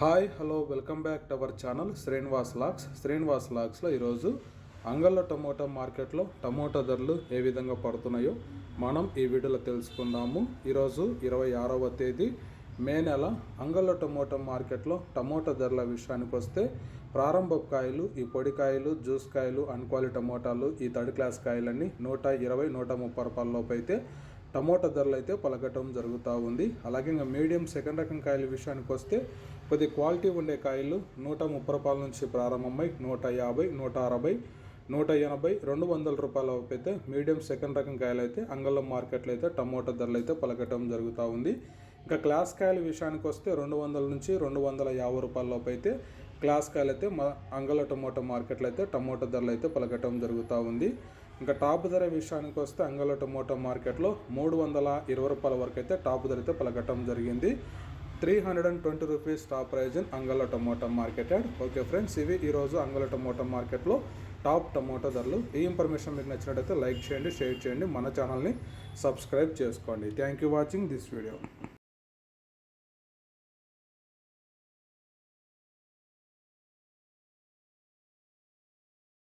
Hi hello welcome back to our channel Srinivas lakhs. Srinivas లాక్స్లో ఈరోజు అంగళ్ళ tomato మార్కెట్లో టమోటా ధరలు ఏ విధంగా పడుతున్నాయో మనం ఈ వీడియోలో తెలుసుకుందాము. ఈరోజు ఇరవై ఆరవ తేదీ మే నెల అంగళ్ళ టమోటా మార్కెట్లో టమోటా ధరల విషయానికి వస్తే ప్రారంభ కాయలు ఈ పొడి కాయలు జ్యూస్ కాయలు అన్క్వాలిటీ టమోటాలు ఈ థర్డ్ క్లాస్ కాయలన్నీ నూట ఇరవై నూట ముప్పై రూపాయల లోపు అయితే టమోటా ధరలు అయితే పలకటం జరుగుతూ ఉంది. అలాగే ఇంకా మీడియం సెకండ్ రకం కాయల విషయానికి వస్తే కొద్ది క్వాలిటీ ఉండే కాయలు నూట ముప్పై రూపాయల నుంచి ప్రారంభమై నూట యాభై నూట అరవై నూట ఎనభై రెండు వందల రూపాయల అయితే మీడియం సెకండ్ రకం కాయలు అయితే అంగళం మార్కెట్లో అయితే టమోటా ధరలు అయితే పలకటం జరుగుతూ ఉంది. ఇంకా క్లాస్ కాయల విషయానికి వస్తే రెండు వందల నుంచి రెండు వందల యాభై రూపాయల లోపు అయితే క్లాస్కాయలు అయితే మా అంగళ టమోటా మార్కెట్లో అయితే టమోటా ధరలు అయితే పలకటం జరుగుతూ ఉంది. ఇంకా టాప్ ధర విషయానికి వస్తే అంగళ టమోటా మార్కెట్లో మూడు వందల ఇరవై రూపాయల వరకు అయితే టాప్ ధర అయితే పలకటం జరిగింది. Three hundred and twenty rupees top price in Angala tomato market and okay friends ఇవి ఈరోజు అంగళ టమోటా మార్కెట్లో టాప్ టమోటా ధరలు. ఈ ఇన్ఫర్మేషన్ మీకు నచ్చినట్టయితే లైక్ చేయండి షేర్ చేయండి. మన ఛానల్ని సబ్స్క్రైబ్ చేసుకోండి. Thank you watching this video